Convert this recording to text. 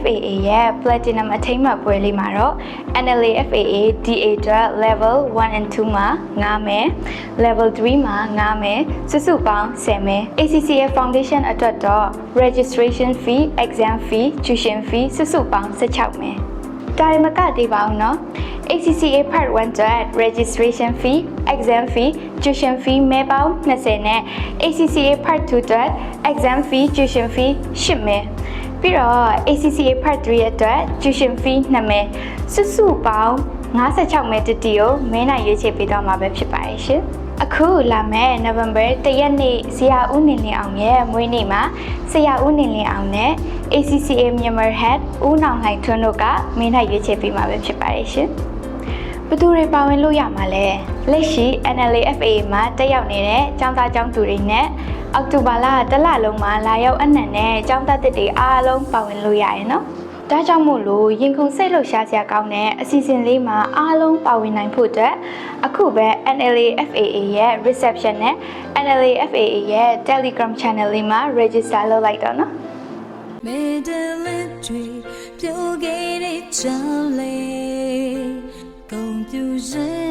NLAFAA ရဲ့ Platinum NLA NLAFAA DA အတွက် Level 1 and 2မှာ9မဲ Level 3မှာ9မဲစုစုပေါင်း10မဲ ACCA Foundation အတွက်တော့ Registration Fee, Exam Fee, Tuition Fee စုစုပေါင်း16မဲဒါရမကတိပါအောင်နော် ACCA Part 1အတွက် registration fee, exam fee, tuition fee မဲပေါင်း20နဲ့ ACCA Part 2အတွက် exam fee, tuition fee 10မဲ ပြီးတော့ ACCA Part 3အတွက် tuition fee 2မဲစုစုပေါင်း56မဲတတီကိုမဲနိုင်ရွေးချယ်ပေးတော့မှာပဲဖြစ်ပါရဲ့ရှင်အခုလာမယ့် November 1ရက်နေ့ဆရာဦးနေလင်းအောင်ရဲ့မွေးနေ့မှာဆရာဦးနေလင်းအောင်နဲ့ ACCA မြန်မာ Head ဦးနောင်လှိုင်ထွန်းတို့ကမင်းနိုင်ရွေးချယ်ပေးမှာပဲဖြစ်ပါရဲ့ရှင် ဘသူတွေပါဝင်လို့ရမှာလဲလက်ရှိ NLAFA မှာတက်ရောက်နေတဲ့ចောင်းသားចောင်းသူတွေနဲ့အောက်တိုဘာလတစ်လလုံးမှာလာရောက်အနှံနဲ့ចောင်းသားတစ်တွေအားလုံးပါဝင်လို့ရရင်နော်ဒါကြောင့်မို့လို့ရင်ခုန်စိတ်လှုပ်ရှားစရာကောင်းတဲ့အစီအစဉ်လေးမှာအားလုံးပါဝင်နိုင်ဖို့အတွက်အခုပဲ NLAFA ရဲ့ reception နဲ့ NLAFA ရဲ့ Telegram channel လေးမှာ register လုပ်လိုက်တော့နော် မေတ္တာလေးတွေပြုတ်ခဲ့တဲ့ချမ်းလေး 日。